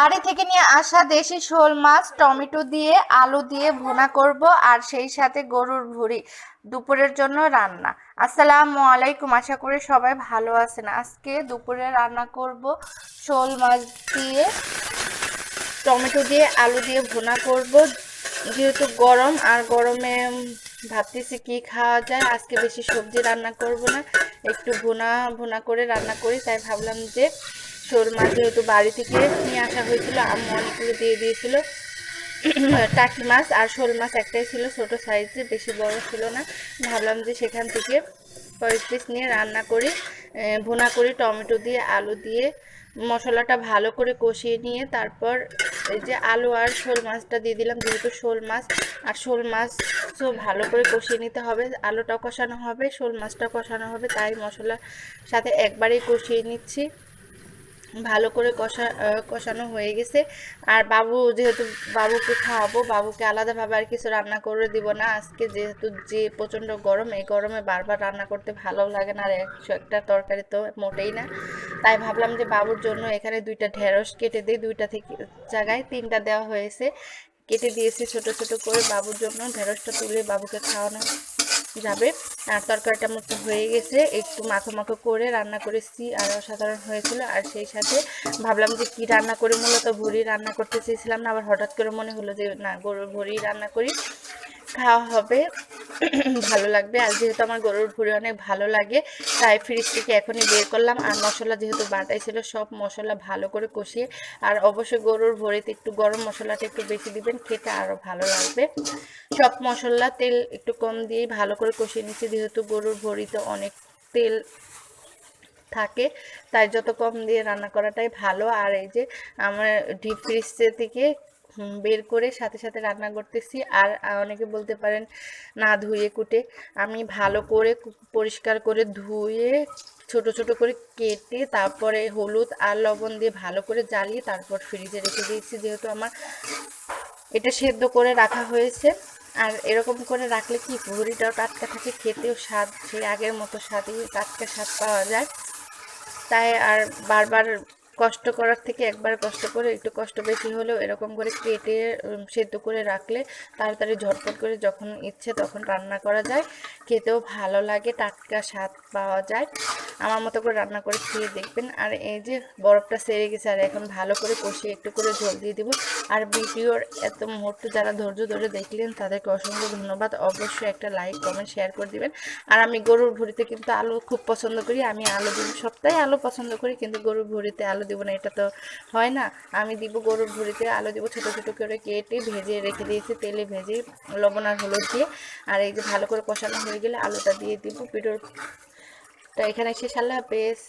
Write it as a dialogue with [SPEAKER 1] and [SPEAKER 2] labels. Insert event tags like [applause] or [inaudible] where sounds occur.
[SPEAKER 1] বাড়ি থেকে নিয়ে আসা দেশি শোল মাছ, টমেটো দিয়ে, আলু দিয়ে ভুনা করব আর সেই সাথে গরুর ভুড়ি দুপুরের জন্য রান্না। আসসালামু আলাইকুম, আশা করি সবাই ভালো আছেন। আজকে দুপুরে রান্না করব শোল মাছ দিয়ে, টমেটো দিয়ে, আলু দিয়ে ভুনা করব। যেহেতু গরম, আর গরমে ভাবতেছি কি খাওয়া যায়, আজকে বেশি সবজি রান্না করব না। একটু ভুনা ভুনা করে রান্না করি, তাই ভাবলাম যে শোল মাছ যেহেতু বাড়ি থেকে নিয়ে আসা হয়েছিল, আম্মু অনেকগুলো দিয়ে দিয়েছিল। [clears throat] টাকি মাছ আর শোল মাছ একটাই ছিল, ছোট সাইজে বেশি বড় ছিল না। ভাবলাম যে সেখান থেকে কয়েক পিস নিয়ে রান্না করি ভুনা করি, টমেটো দিয়ে, আলু দিয়ে, মশলাটা ভালো করে কষিয়ে নিয়ে তারপর এই যে আলু আর শোল মাছটা দিয়ে দিলাম, যেহেতু শোল মাছ, আর শোল মাছ তো ভালো করে কষিয়ে নিতে হবে, আলুটাও কষানো হবে, শোল মাছটা কষানো হবে, তাই মশলার সাথে একবারেই কষিয়ে নিচ্ছি। ভালো করে কষা কষানো হয়ে গেছে। আর বাবু, যেহেতু বাবুকে খাওয়াবো, বাবুকে আলাদাভাবে আর কিছু রান্না করে দিব না। আজকে যেহেতু যে প্রচণ্ড গরম, এই গরমে বারবার রান্না করতে ভালো লাগে না, আর একশো একটা তরকারি তো মোটেই না। তাই ভাবলাম যে বাবুর জন্য এখানে দুইটা ঢেঁড়স কেটে দিই, দুইটা থেকে জায়গায় তিনটা দেওয়া হয়েছে। কেটে দিয়েছি ছোট ছোট করে বাবুর জন্য। ঢেঁড়সটা তুলে বাবুকে খাওয়ানো যাবে তরকারিটা মতো হয়ে গেছে। একটু মাখো মাখো করে রান্না করেছি, আর অসাধারণ হয়েছিল। আর সেই সাথে ভাবলাম যে কি রান্না করি, মূলত ভুড়ি রান্না করতে চেয়েছিলাম না, আবার হঠাৎ করে মনে হলো যে না, গরুর ভুড়ি রান্না করি। খাওয়া হবে। ভালো লাগবে। আর যেহেতু আমার গরুর ভুড়ি অনেক ভালো লাগে, তাই ফ্রিজ থেকে এখনই বের করলাম। আর মশলা যেহেতু বাটাই ছিল, সব মশলা ভালো করে কষিয়ে, আর অবশ্যই গরুর ভুড়িতে একটু গরম মশলাটা একটু বেশি দিবেন, খেতে আরও ভালো লাগবে। সব মশলা তেল একটু কম দিয়ে ভালো করে কষিয়ে নিচ্ছি, যেহেতু গরুর ভুড়িতে অনেক তেল থাকে, তাই যত কম দিয়ে রান্না করাটাই ভালো। আর এই যে আমার ডিপ ফ্রিজ থেকে বের করে সাথে সাথে রান্না করতেছি। আর অনেকে বলতে পারেন না ধুয়ে কুটে। আমি ভালো করে পরিষ্কার করে ধুয়ে, ছোট ছোট করে কেটে, তারপরে হলুদ আর লবণ দিয়ে ভালো করে জ্বালিয়ে তারপর ফ্রিজে রেখে দিয়েছি। যেহেতু আমার এটা সেদ্ধ করে রাখা হয়েছে। আর এরকম করে রাখলে কি ভুড়িটাও টাটকা থাকে, খেতেও স্বাদ, সেই আগের মতো স্বাদই টাটকা স্বাদ পাওয়া যায়। তাই আর বারবার কষ্ট করার থেকে একবার কষ্ট করে, একটু কষ্ট বেশি হলেও এরকম করে কেটে সেদ্ধ করে রাখলে তাড়াতাড়ি ঝটপট করে যখন ইচ্ছে তখন রান্না করা যায়। খেতেও ভালো লাগে, টাটকা স্বাদ পাওয়া যায়। আমার মতো করে রান্না করে খেয়ে দেখবেন। আর এই যে বরফটা সেরে গেছে, আর এখন ভালো করে কষিয়ে একটু করে ঝোল দিয়ে দেবো। আর ভিডিওর এত মুহূর্ত যারা ধৈর্য ধরে দেখলেন, তাদেরকে অসংখ্য ধন্যবাদ। অবশ্যই একটা লাইক কমেন্ট শেয়ার করে দিবেন। আর আমি গরুর ভুড়িতে কিন্তু আলু খুব পছন্দ করি। আমি আলু দিব সপ্তাহে আলু পছন্দ করি, কিন্তু গরুর ভুড়িতে আলু দিব না, এটা তো হয় না। আমি দিব গরুর ভুড়িতে আলু দিব ছোটো ছোটো করে কেটে ভেজে রেখে দিয়েছি, তেলে ভেজে লবণ আর হলুদ দিয়ে। আর এই যে ভালো করে কষানো হয়ে গেলে আলুটা দিয়ে দিব। ভিডিওটা এখানে শেষ আল্লাহ হাফেজ।